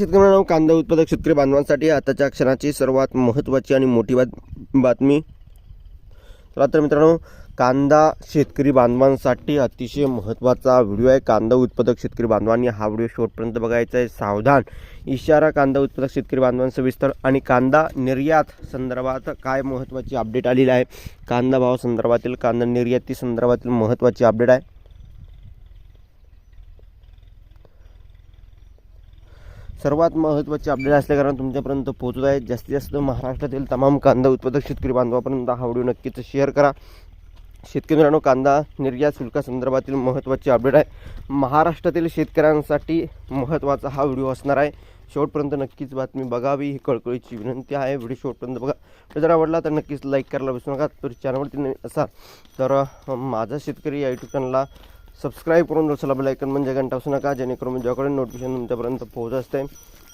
शेतकऱ्यांना कांदा उत्पादक शेतकरी बांधवांसाठी आताच्या क्षणाची सर्वात महत्त्वाची आणि मोठी बात बातमी. चला तर मित्रांनो कांदा शेतकरी बांधवांसाठी अतिशय महत्त्वाचा व्हिडिओ आहे. कांदा उत्पादक शेतकरी बांधवांनी हा व्हिडिओ शेवटपर्यंत बघायचा आहे. सावधान इशारा कांदा उत्पादक शेतकरी बांधवांसविस्तर आणि कांदा निर्यात संदर्भात काय महत्त्वाची अपडेट आलेली आहे? कांदा भाव संदर्भातील कांदा निर्याती संदर्भातील महत्त्वाची अपडेट आहे. सर्वात महत्त्वाचे अपडेट असल्याकारण तुमच्यापर्यंत पोहोचत आहे जास्तीत जास्त महाराष्ट्रातील तमाम कांदा उत्पादक शेतकरी बांधवापर्यंत हा व्हिडिओ नक्कीच शेअर करा. शेतकरी मित्रांनो कांदा निर्यात शुल्कासंदर्भातील महत्त्वाची अपडेट आहे. महाराष्ट्रातील शेतकऱ्यांसाठी महत्त्वाचा हा व्हिडिओ असणार आहे. शेवटपर्यंत नक्कीच बातमी बघावी ही कळकळीची विनंती आहे. व्हिडिओ शेवटपर्यंत बघा. जर आवडला तर नक्कीच लाईक करायला विसरू नका. तर चॅनलवरती नवीन असाल तर माझा शेतकरी या यूट्यूब चॅनलला सबस्क्राईब करून दुसरा बेलायकन म्हणजे घंटा असू नका जेणेकरून म्हणजे ज्याकडे नोटिफिकेशन तुमच्यापर्यंत पोहोच असते.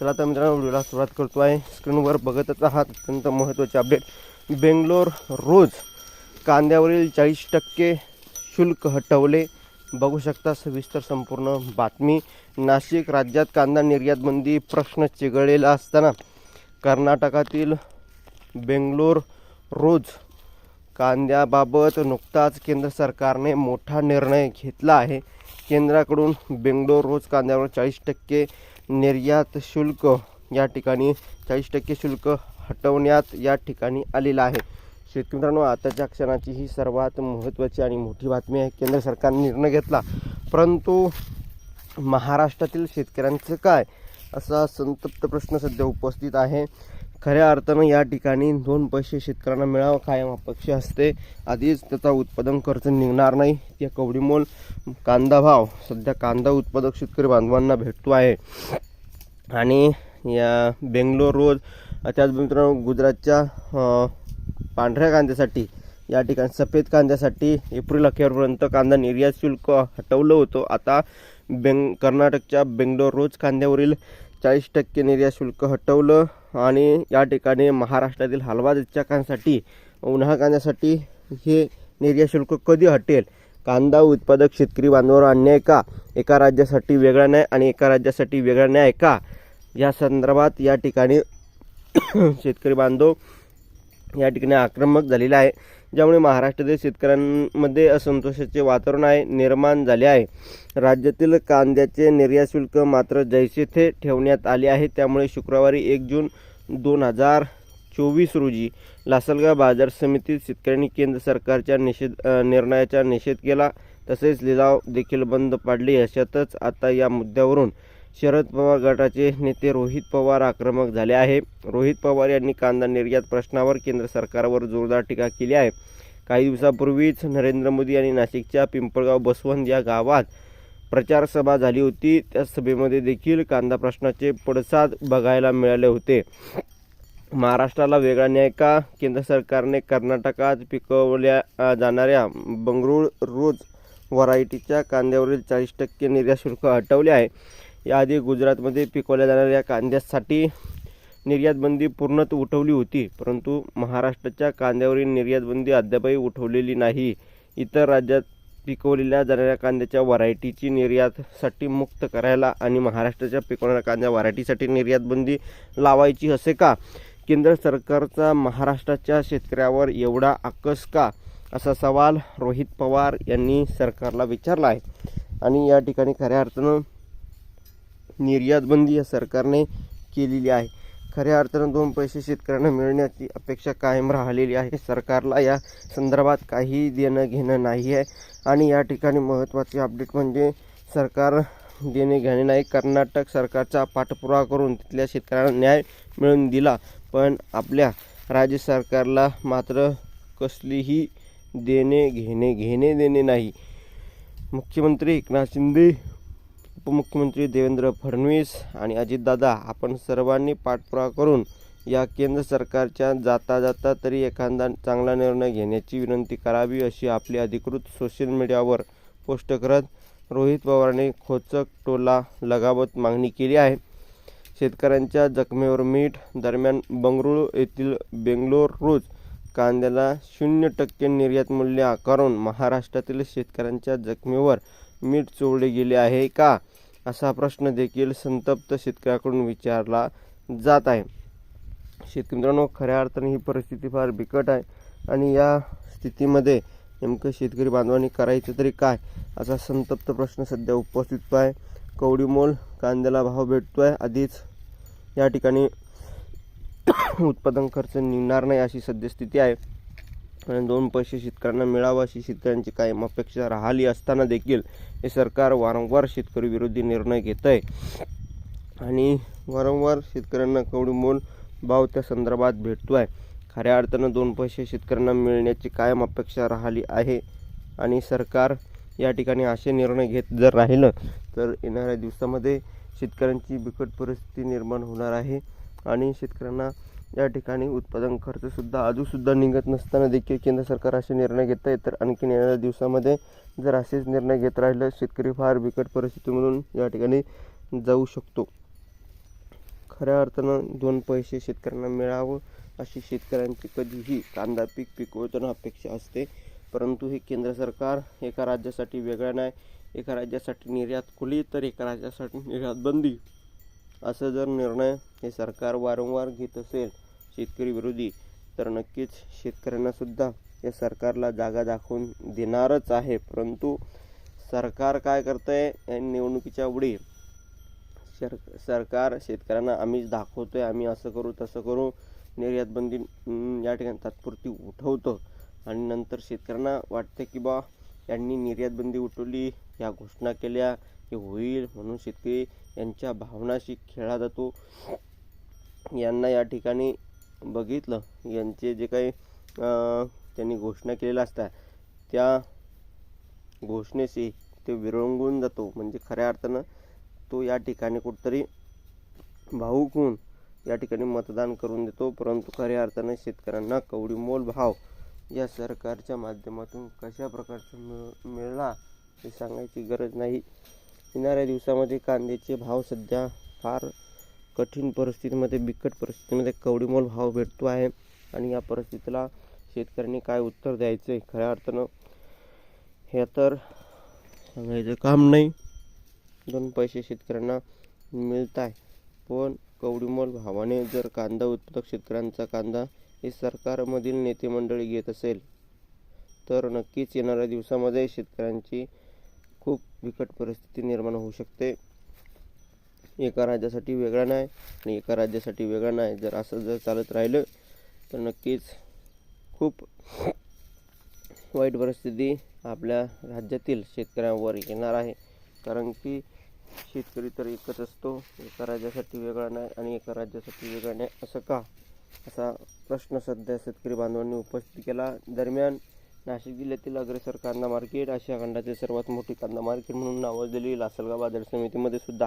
चला तर मित्रांनो व्हिडिओला सुरुवात करतो आहे. स्क्रीनवर बघतच आहात अत्यंत महत्त्वाचे अपडेट बेंगलोर रोज कांद्यावरील चाळीस टक्के शुल्क हटवले. बघू शकता सविस्तर संपूर्ण बातमी. नाशिक राज्यात कांदा निर्यातबंदी प्रश्न चिघळलेला असताना कर्नाटकातील बेंगलोर रोज कांद्याबाबत नुकताच केंद्र सरकारने मोठा निर्णय घेतला आहे. केंद्राकडून बेंगलोर रोज कांद्यावर चाळीस टक्के निर्यात शुल्क या ठिकाणी चाळीस टक्के शुल्क हटवण्यात या ठिकाणी आलेलं आहे. शेतकरी मित्रांनो आताच्या क्षणाची ही सर्वात महत्त्वाची आणि मोठी बातमी आहे. केंद्र सरकारने निर्णय घेतला. परंतु महाराष्ट्रातील शेतकऱ्यांचं काय? असा संतप्त प्रश्न सध्या उपस्थित आहे. खऱ्या अर्थानं या ठिकाणी दोन पैसे शेतकऱ्यांना मिळावं कायम अपेक्षा असते. आधीच त्याचा उत्पादन खर्च निघणार नाही. त्या कवडीमोल कांदा भाव सध्या कांदा उत्पादक शेतकरी बांधवांना भेटतो आहे. आणि या बेंगलोर रोज त्याच मित्रांनो गुजरातच्या पांढऱ्या कांद्यासाठी या ठिकाणी सफेद कांद्यासाठी एप्रिल अखेरपर्यंत कांदा निर्यात शुल्क हटवलं होतं. आता बेंग कर्नाटकच्या बेंगलोर रोज कांद्यावरील चाळीस टक्के निर्यात शुल्क हटवलं आणि या ठिकाणी महाराष्ट्रातील हलवा चाकांसाठी उन्हाळ कांद्यासाठी हे निर्यात शुल्क कधी हटेल? कांदा उत्पादक शेतकरी बांधवावर अन्याय का? एका राज्यासाठी वेगळा न्याय आणि एका राज्यासाठी वेगळा न्याय का? या संदर्भात या ठिकाणी शेतकरी बांधव या ठिकाणी आक्रमक झालेला आहे ज्यामुळे महाराष्ट्रातील शेतकऱ्यांमध्ये असंतोषाचे वातावरण आहे निर्माण झाले आहे. राज्यातील कांद्याचे निर्यात शुल्क मात्र जैसे थे ठेवण्यात आले आहे. त्यामुळे शुक्रवारी एक जून दोन हजार चोवीस रोजी लासलगाव बाजार समितीत शेतकऱ्यांनी केंद्र सरकारच्या निषेध निर्णयाचा निषेध केला. तसेच लिलाव देखील बंद पाडले. अशातच आता या मुद्द्यावरून शरद पवार गटाचे नेते रोहित पवार आक्रमक झाले आहे. रोहित पवार यांनी कांदा निर्यात प्रश्नावर केंद्र सरकारवर जोरदार टीका केली आहे. काही दिवसापूर्वीच नरेंद्र मोदी यांनी नाशिकच्या पिंपळगाव बसवंत या गावात प्रचारसभा झाली होती. त्या सभेमध्ये देखील कांदा प्रश्नाचे पडसाद बघायला मिळाले होते. महाराष्ट्राला वेगळा न्याय का? केंद्र सरकारने कर्नाटकात पिकवल्या जाणाऱ्या बंगळूर रोज व्हरायटीच्या कांद्यावरील चाळीस टक्के निर्यात शुल्क हटवले आहे. याआधी गुजरातमध्ये पिकवल्या जाणाऱ्या कांद्यासाठी निर्यात बंदी पूर्णत उठवली होती परंतु महाराष्ट्राच्या कांद्यावरील निर्यात बंदी अद्यापही उठवलेली नाही. इतर राज्यात पिकवलेल्या जाणाऱ्या कांद्याच्या व्हरायटीची निर्यातसाठी मुक्त करायला आणि महाराष्ट्राच्या पिकवणाऱ्या कांद्या व्हरायटीसाठी निर्यात बंदी लावायची असे का? केंद्र सरकारचा महाराष्ट्राच्या शेतकऱ्यावर एवढा आकस का? असा सवाल रोहित पवार यांनी सरकारला विचारला आहे. आणि या ठिकाणी खऱ्या अर्थानं निर्यातबंदी या सरकारने केलेली आहे. खऱ्या अर्थानं दोन पैसे शेतकऱ्यांना मिळण्याची अपेक्षा कायम राहिलेली आहे. सरकारला या संदर्भात काही देणं घेणं नाही आहे. आणि या ठिकाणी महत्त्वाचे अपडेट म्हणजे सरकार देणे घेणे नाही. कर्नाटक सरकारचा पाठपुरावा करून तिथल्या शेतकऱ्यांना न्याय मिळवून दिला. पण आपल्या राज्य सरकारला मात्र कसलीही देणे घेणे घेणे देणे नाही. मुख्यमंत्री एकनाथ शिंदे उपमुख्यमंत्री देवेंद्र फडणवीस आणि अजितदादा आपण सर्वांनी पाठपुरावा करून या केंद्र सरकारच्या जाता जाता तरी एखादा चांगला निर्णय घेण्याची विनंती करावी अशी आपली अधिकृत सोशल मीडियावर पोस्ट करत रोहित पवारांनी खोचक टोला लगावत मागणी केली आहे. शेतकऱ्यांच्या जखमेवर मीठ दरम्यान बंगळुरू येथील बेंगलोर रोज कांद्याला शून्य टक्के निर्यात मूल्य आकारून महाराष्ट्रातील शेतकऱ्यांच्या जखमेवर मीठ चोळले गेले आहे का? असा प्रश्न देखील संतप्त शेतकऱ्याकडून विचारला जात आहे. शेतकरी मित्रांनो खऱ्या अर्थाने ही परिस्थिती फार बिकट आहे आणि या स्थितीमध्ये नेमकं शेतकरी बांधवांनी करायचं तरी काय असा संतप्त प्रश्न सध्या उपस्थित आहे. कवडीमोल कांद्याला भाव भेटतो आहे आधीच या ठिकाणी उत्पादन खर्च निघणार नाही अशी सद्यस्थिती आहे. आणि दोन पैसे शेतकऱ्यांना मिळावं अशी शेतकऱ्यांची कायम अपेक्षा राहिली असताना देखील हे सरकार वारंवार शेतकरी विरोधी निर्णय घेत आहे आणि वारंवार शेतकऱ्यांना कवडी मोल भाव त्या संदर्भात भेटतो आहे खऱ्या अर्थानं दोन पैसे शेतकऱ्यांना मिळण्याची कायम अपेक्षा राहिली आहे आणि सरकार या ठिकाणी असे निर्णय घेत जर राहिलं तर येणाऱ्या दिवसामध्ये शेतकऱ्यांची बिकट परिस्थिती निर्माण होणार आहे आणि शेतकऱ्यांना या ठिकाणी उत्पादन खर्चसुद्धा अजूनसुद्धा निघत नसताना देखील केंद्र सरकार असे निर्णय घेत आहे. तर आणखीन येणाऱ्या दिवसामध्ये जर असेच निर्णय घेत राहिलं शेतकरी फार बिकट परिस्थितीमधून या ठिकाणी जाऊ शकतो. खऱ्या अर्थानं दोन पैसे शेतकऱ्यांना मिळावं अशी शेतकऱ्यांची कधीही कांदा पीक पिकवताना अपेक्षा असते. परंतु हे केंद्र सरकार एका राज्यासाठी वेगळं नाही. एका राज्यासाठी निर्यात खुली तर एका राज्यासाठी निर्यात बंदी. असं जर निर्णय हे सरकार वारंवार घेत असेल शेतकरी विरोधी तर नक्कीच शेतकऱ्यांना सुद्धा या सरकारला जागा दाखवून देणारच आहे. परंतु सरकार काय करतंय? या निवडणुकीच्या उडी सर सरकार शेतकऱ्यांना आम्हीच दाखवतोय आम्ही असं करू तसं करू निर्यातबंदी या ठिकाणी तात्पुरती उठवतो. आणि नंतर शेतकऱ्यांना वाटतं की बा यांनी निर्यातबंदी उठवली या घोषणा केल्या की होईल म्हणून शेतकरी यांच्या भावनाशी खेळला जातो यांना या ठिकाणी बघितलं. यांचे जे काही त्यांनी घोषणा केलेल्या असतात त्या घोषणेशी ते विरंगून जातो. म्हणजे खऱ्या अर्थानं तो या ठिकाणी कुठंतरी भाऊक होऊन या ठिकाणी मतदान करून देतो. परंतु खऱ्या अर्थाने शेतकऱ्यांना कवडीमोल भाव या सरकारच्या माध्यमातून कशा प्रकारचा मिळ मिळला? हे सांगायची गरज नाही. येणाऱ्या दिवसामध्ये कांद्याचे भाव सध्या फार कठीण परिस्थितीमध्ये बिकट परिस्थितीमध्ये कवडीमोल भाव भेटतो आहे. आणि या परिस्थितीला शेतकऱ्यांनी काय उत्तर द्यायचं आहे? खऱ्या अर्थानं हे तर सांगायचं काम नाही. दोन पैसे शेतकऱ्यांना मिळत आहे. पण कवडीमोल भावाने जर कांदा उत्पादक शेतकऱ्यांचा कांदा हे सरकारमधील नेते मंडळी घेत असेल तर नक्कीच येणाऱ्या दिवसामध्ये शेतकऱ्यांची खूप बिकट परिस्थिती निर्माण होऊ शकते. एका राज्यासाठी वेगळा नाही आणि एका राज्यासाठी वेगळा नाही. जर असं जर चालत राहिलं तर नक्कीच खूप वाईट परिस्थिती आपल्या राज्यातील शेतकऱ्यांवर येणार आहे. कारण की शेतकरी तर एकच असतो. एका राज्यासाठी वेगळा नाही आणि एका राज्यासाठी वेगळा नाही असं का? असा प्रश्न सध्या शेतकरी बांधवांनी उपस्थित केला. दरम्यान नाशिक जिल्ह्यातील अग्रेसर कांदा मार्केट आशिया खंडातील सर्वात मोठी कांदा मार्केट म्हणून नावाजलेली लासलगाव बाजार समितीमध्ये सुद्धा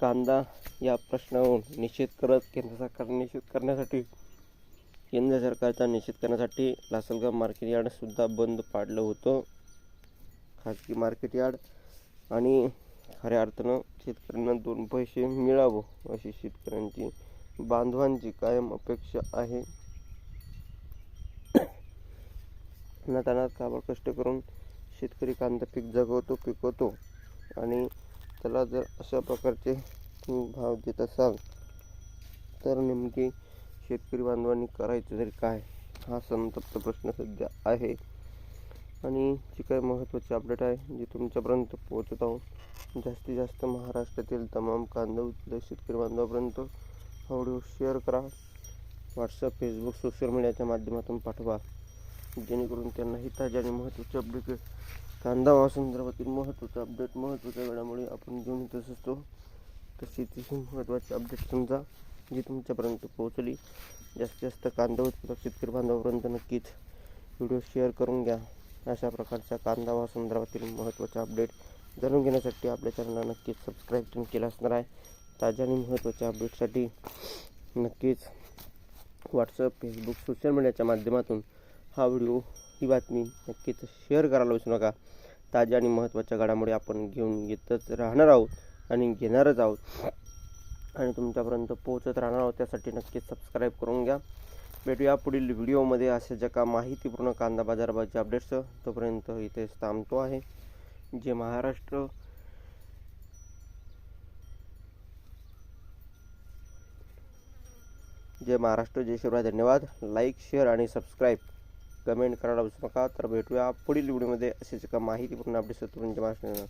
कांदा या प्रश्नावरून निषेध करत केंद्र सरकार निषेध करण्यासाठी केंद्र सरकारचा निषेध करण्यासाठी लासलगाव मार्केट यार्डसुद्धा बंद पाडलं होतं. खाजगी मार्केट यार्ड आणि खऱ्या अर्थानं शेतकऱ्यांना दोन पैसे मिळावं अशी शेतकऱ्यांची बांधवांची कायम अपेक्षा आहे. नातानात काबड कष्ट करून शेतकरी कांदा पीक जगवतो पिकवतो. आणि त्याला जर अशा प्रकारचे तुम्ही भाव देत असाल तर नेमकी शेतकरी बांधवांनी करायचं तरी काय? हा संतप्त प्रश्न सध्या आहे. आणि जी काही महत्त्वाची अपडेट आहे जी तुमच्यापर्यंत पोहोचत आहोत जास्तीत जास्त महाराष्ट्रातील तमाम कांदा उत्पादक शेतकरी बांधवापर्यंत हा व्हिडिओ शेअर करा. व्हॉट्सअप फेसबुक सोशल मीडियाच्या माध्यमातून पाठवा. जेणेकरून त्यांनाही ताज्या आणि महत्त्वाचे अपडेट कांदा संदर्भातील महत्त्वाचा अपडेट महत्त्वाच्या वेळामुळे आपण घेऊन येतच असतो. तशीच शेतीशी महत्त्वाची अपडेट समजा जी तुमच्यापर्यंत पोहोचली. जास्तीत जास्त कांदा उत्पादक शेतकरी बांधवापर्यंत नक्कीच व्हिडिओ शेअर करून घ्या. अशा प्रकारच्या कांदा संदर्भातील महत्त्वाचे अपडेट जाणून घेण्यासाठी आपल्या चॅनलला नक्कीच सबस्क्राईब केलं असणार आहे. ताज्या आणि महत्त्वाच्या अपडेटसाठी नक्कीच व्हॉट्सअप फेसबुक सोशल मीडियाच्या माध्यमातून हा व्हिडिओ ही बातमी नक्कीच शेअर करायला विसरू नका. ताज्या आणि महत्त्वाच्या घडामोडी आपण घेऊन येतच राहणार आहोत आणि घेणारच आहोत. आणि तुमच्यापर्यंत पोहोचत राहणार आहोत त्यासाठी नक्कीच सबस्क्राईब करून घ्या. भेटूया पुढील व्हिडिओमध्ये अशा का माहितीपूर्ण कांदा बाजारभावच्या अपडेट्स तोपर्यंत इथेच थांबतो आहे. जे महाराष्ट्र. जय महाराष्ट्र. जय शिवराय. धन्यवाद. लाईक शेअर आणि सबस्क्राईब कमेंट करायला विसरू नका. तर भेटूया पुढील व्हिडिओमध्ये. असेच एका माहितीपूर्ण अपडेट महाराष्ट्र.